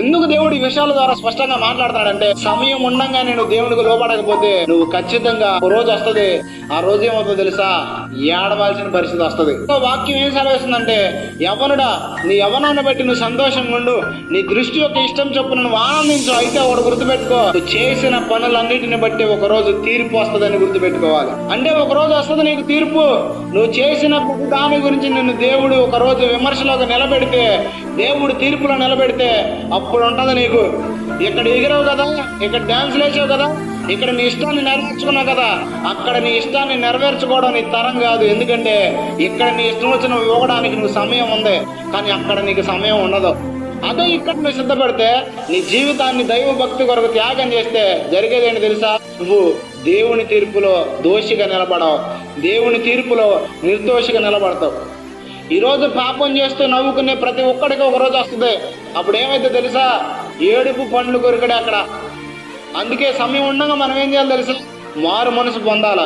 ఎందుకు దేవుడు ఈ విషయాల ద్వారా స్పష్టంగా మాట్లాడతాడంటే సమయం ఉండగా నేను దేవునికి లోపడకపోతే నువ్వు ఖచ్చితంగా రోజు వస్తది. ఆ రోజు ఏమవుతుందో తెలుసా? ఏడవలసిన పరిస్థితి వస్తుంది. వాక్యం ఏం సెలవిస్తుందంటే యవనుడా నీ యవనాన్ని బట్టి నువ్వు సంతోషంగా ఉండు. నీ దృష్టి యొక్క ఇష్టం చొప్పున నువ్వు ఆనందించు. అయితే ఒకటి గుర్తుపెట్టుకో నువ్వు చేసిన పనులన్నిటిని బట్టి ఒక రోజు తీర్పు వస్తుందని గుర్తుపెట్టుకోవాలి. అంటే ఒక రోజు వస్తుంది నీకు తీర్పు. నువ్వు చేసిన దాని గురించి నిన్ను దేవుడు ఒక రోజు విమర్శలోకి నిలబెడితే దేవుడు తీర్పులో నిలబెడితే అప్పుడు ఉంటుంది నీకు. ఇక్కడ ఎగిరావు కదా ఇక్కడ డాన్స్ లేచావు కదా ఇక్కడ నీ ఇష్టాన్ని నెరవేర్చుకున్నావు కదా అక్కడ నీ ఇష్టాన్ని నెరవేర్చుకోవడం నీ తరం కాదు. ఎందుకంటే ఇక్కడ నీ ఇష్టం వచ్చిన ఇవ్వడానికి నువ్వు సమయం ఉంది. కానీ అక్కడ నీకు సమయం ఉండదు. అదే ఇక్కడ నువ్వు సిద్ధపడితే నీ జీవితాన్ని దైవ భక్తి కొరకు త్యాగం చేస్తే జరిగేది ఏంటి తెలుసా? నువ్వు దేవుని తీర్పులో దోషిగా నిలబడవు. దేవుని తీర్పులో నిర్దోషిగా నిలబడతావు. ఈరోజు పాపం చేస్తూ నవ్వుకునే ప్రతి ఒక్కడికి ఒక రోజు వస్తుంది. అప్పుడు ఏమైతే తెలుసా? ఏడుపు పండ్లు కొరికడే అక్కడ. అందుకే సమయం ఉండగా మనం ఏం చేయాలి తెలుసా? మారు మనసు పొందాల?